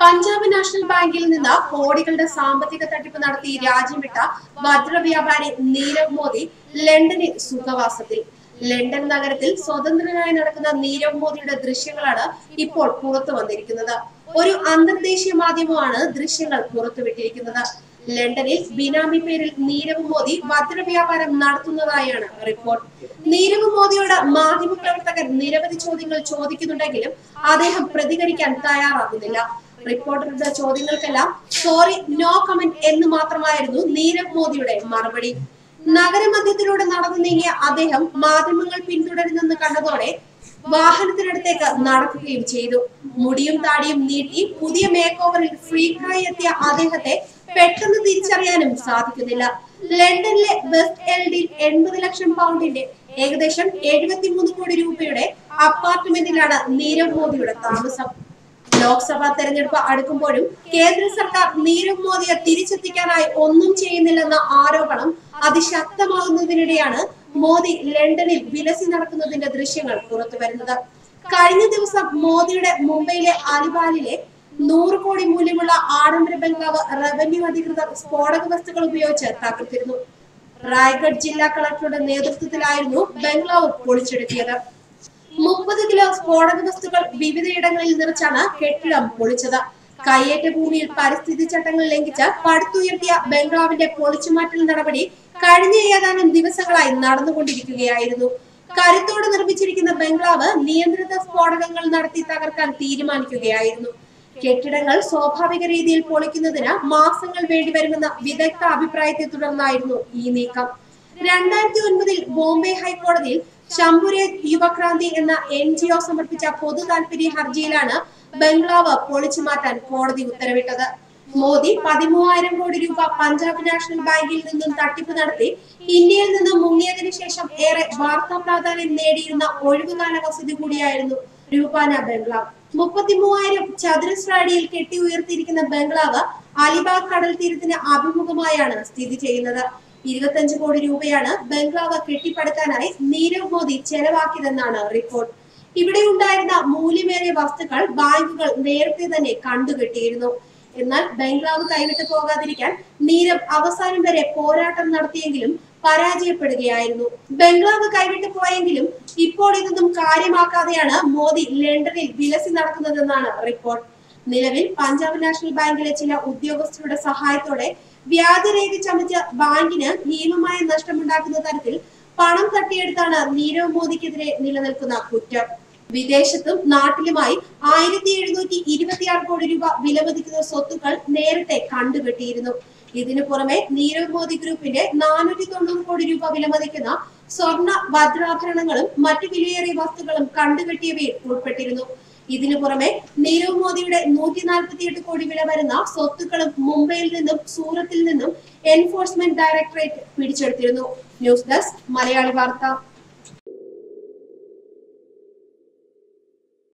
Punjab national ബാങ്കിൽ നിന്ന് കോടികളുടെ സാമ്പത്തിക തട്ടിപ്പ് നടത്തി രാജ്യം വിട്ട വജ്ര വ്യാപാരി നീരവ് മോദി ലണ്ടനിൽ സുഖവാസത്തിൽ. ലണ്ടൻ നഗരത്തിൽ സ്വതന്ത്രനായി നടക്കുന്ന നീരവ് മോദിയുടെ ദൃശ്യങ്ങളാണ് ഇപ്പോൾ പുറത്തു വന്നിരിക്കുന്നത്. ഒരു അന്തർദേശീയ മാധ്യമമാണ് ദൃശ്യങ്ങൾ പുറത്തുവിട്ടിരിക്കുന്നത്. ലണ്ടനിൽ ബിനാമി പേരിൽ നീരവ് മോദി വജ്ര വ്യാപാരം നടത്തുന്നതായാണ് റിപ്പോർട്ട്. നീരവ് മോദിയോട് മാധ്യമ പ്രവർത്തകർ നിരവധി ചോദ്യങ്ങൾ ചോദിക്കുന്നുണ്ടെങ്കിലും അദ്ദേഹം പ്രതികരിക്കാൻ തയ്യാറാകുന്നില്ല. റിപ്പോർട്ടറുടെ ചോദ്യങ്ങൾക്കെല്ലാം സോറി നോ കമന്റ് എന്ന് മാത്രമായിരുന്നു നീരവ് മോദിയുടെ മറുപടി. നഗരമധ്യത്തിലൂടെ നടന്നു നീങ്ങിയ അദ്ദേഹം മാധ്യമങ്ങൾ പിന്തുടരുന്നെന്ന് കണ്ടതോടെ വാഹനത്തിനടുത്തേക്ക് നടക്കുകയും ചെയ്തു. മുടിയും താടിയും നീട്ടി പുതിയ മേക്ക് ഓവറിൽ ഫ്രീക്കായി എത്തിയ അദ്ദേഹത്തെ പെട്ടെന്ന് തിരിച്ചറിയാനും സാധിക്കുന്നില്ല. ലണ്ടനിലെ വെസ്റ്റ് എൽഡിൽ എൺപത് ലക്ഷം പൗണ്ടിന്റെ ഏകദേശം എഴുപത്തിമൂന്ന് കോടി രൂപയുടെ അപ്പാർട്ട്മെന്റിലാണ് നീരവ് മോദിയുടെ താമസം. ലോക്സഭാ തെരഞ്ഞെടുപ്പ് അടുക്കുമ്പോഴും കേന്ദ്ര സർക്കാർ നീരവ് മോദിയെ തിരിച്ചെത്തിക്കാനായി ഒന്നും ചെയ്യുന്നില്ലെന്ന ആരോപണം അതിശക്തമാകുന്നതിനിടെയാണ് മോദി ലണ്ടനിൽ വിലസി നടക്കുന്നതിന്റെ ദൃശ്യങ്ങൾ പുറത്തു വരുന്നത്. കഴിഞ്ഞ ദിവസം മോദിയുടെ മുംബൈയിലെ അലിബാലിലെ നൂറ് കോടി മൂല്യമുള്ള ആഡംബര ബംഗ്ലാവ് റവന്യൂ അധികൃതർ സ്ഫോടക വസ്തുക്കൾ ഉപയോഗിച്ച് തകർത്തിരുന്നു. റായ്ഗഡ് ജില്ലാ കളക്ടറുടെ നേതൃത്വത്തിലായിരുന്നു ബംഗ്ലാവ് പൊളിച്ചെടുത്തിയത് മുപ്പത് കിലോ സ്ഫോടക വസ്തുക്കൾ വിവിധയിടങ്ങളിൽ നിറച്ചാണ് കെട്ടിടം പൊളിച്ചത്. കയ്യേറ്റ ഭൂമിയിൽ പരിസ്ഥിതി ചട്ടങ്ങൾ ലംഘിച്ച് പടുത്തുയർത്തിയ ബംഗ്ലാവിന്റെ പൊളിച്ചുമാറ്റൽ നടപടി കഴിഞ്ഞ ഏതാനും ദിവസങ്ങളായി നടന്നുകൊണ്ടിരിക്കുകയായിരുന്നു. കരുത്തോടെ നിർമ്മിച്ചിരിക്കുന്ന ബംഗ്ലാവ് നിയന്ത്രിത സ്ഫോടകങ്ങൾ നടത്തി തകർക്കാൻ തീരുമാനിക്കുകയായിരുന്നു. കെട്ടിടങ്ങൾ സ്വാഭാവിക രീതിയിൽ പൊളിക്കുന്നതിന് മാസങ്ങൾ വേണ്ടിവരുമെന്ന വിദഗ്ധ അഭിപ്രായത്തെ തുടർന്നായിരുന്നു ഈ നീക്കം. രണ്ടായിരത്തി ഒൻപതിൽ ബോംബെ ഹൈക്കോടതിയിൽ ശംഭുരെ യുവക്രാന്തി എന്ന എൻ ജി ഒ സമർപ്പിച്ച പൊതു താൽപര്യ ഹർജിയിലാണ് ബംഗ്ലാവ് പൊളിച്ചു മാറ്റാൻ കോടതി ഉത്തരവിട്ടത്. മോദി പതിമൂവായിരം കോടി രൂപ പഞ്ചാബ് നാഷണൽ ബാങ്കിൽ നിന്നും തട്ടിപ്പ് നടത്തി ഇന്ത്യയിൽ നിന്നും മുങ്ങിയതിനു ശേഷം ഏറെ വാർത്താ പ്രാധാന്യം നേടിയിരുന്ന ഒഴിവുകാല വസതി കൂടിയായിരുന്നു രൂപാന ബംഗ്ലാവ്. മുപ്പത്തിമൂവായിരം ചതുരശ്ര അടിയിൽ കെട്ടി ഉയർത്തിയിരിക്കുന്ന ബംഗ്ലാവ് അലിബാഗ് കടൽ തീരത്തിന് അഭിമുഖമായാണ് സ്ഥിതി ചെയ്യുന്നത്. ഇരുപത്തഞ്ച് കോടി രൂപയാണ് ബംഗ്ലാവ് കെട്ടിപ്പടുക്കാനായി നീരവ് മോദി ചെലവാക്കിയതെന്നാണ് റിപ്പോർട്ട്. ഇവിടെ ഉണ്ടായിരുന്ന മൂല്യമേറിയ വസ്തുക്കൾ ബാങ്കുകൾ നേരത്തെ തന്നെ കണ്ടുകെട്ടിയിരുന്നു. എന്നാൽ ബംഗ്ലാവ് കൈവിട്ടു പോകാതിരിക്കാൻ നീരവ് അവസാനം വരെ പോരാട്ടം നടത്തിയെങ്കിലും പരാജയപ്പെടുകയായിരുന്നു. ബംഗ്ലാവ് കൈവിട്ടു പോയെങ്കിലും ഇപ്പോൾ ഇതൊന്നും കാര്യമാക്കാതെയാണ് മോദി ലണ്ടനിൽ വിലസി നടക്കുന്നതെന്നാണ് റിപ്പോർട്ട്. നിലവിൽ പഞ്ചാബ് നാഷണൽ ബാങ്കിലെ ചില ഉദ്യോഗസ്ഥരുടെ സഹായത്തോടെ വ്യാജരേഖ ചമച്ച ബാങ്കിന് ഭീമമായ നഷ്ടമുണ്ടാക്കുന്ന തരത്തിൽ പണം തട്ടിയെടുത്താണ് നീരവ് മോദിക്കെതിരെ നിലനിൽക്കുന്ന കുറ്റം. വിദേശത്തും നാട്ടിലുമായി ആയിരത്തി എഴുന്നൂറ്റി ഇരുപത്തിയാറ് കോടി രൂപ വിലമതിക്കുന്ന സ്വത്തുക്കൾ നേരത്തെ കണ്ടുകെട്ടിയിരുന്നു ഇതിനു പുറമെ നീരവ് മോദി ഗ്രൂപ്പിന്റെ നാനൂറ്റി തൊണ്ണൂറ് കോടി രൂപ വിലമതിക്കുന്ന സ്വർണ വജ്രാഭരണങ്ങളും മറ്റു വിലയേറിയ വസ്തുക്കളും കണ്ടുകെട്ടിയവയിൽ ഉൾപ്പെട്ടിരുന്നു. ഇതിനു പുറമെ നീരവ് മോദിയുടെ നൂറ്റി നാൽപ്പത്തിയെട്ട് കോടി വില വരുന്ന സ്വത്തുക്കളും മുംബൈയിൽ നിന്നും സൂറത്തിൽ നിന്നും എൻഫോഴ്സ്മെന്റ് ഡയറക്ടറേറ്റ് പിടിച്ചെടുത്തിരുന്നു. ന്യൂസ് ഡെസ്ക് മലയാളി വാർത്ത.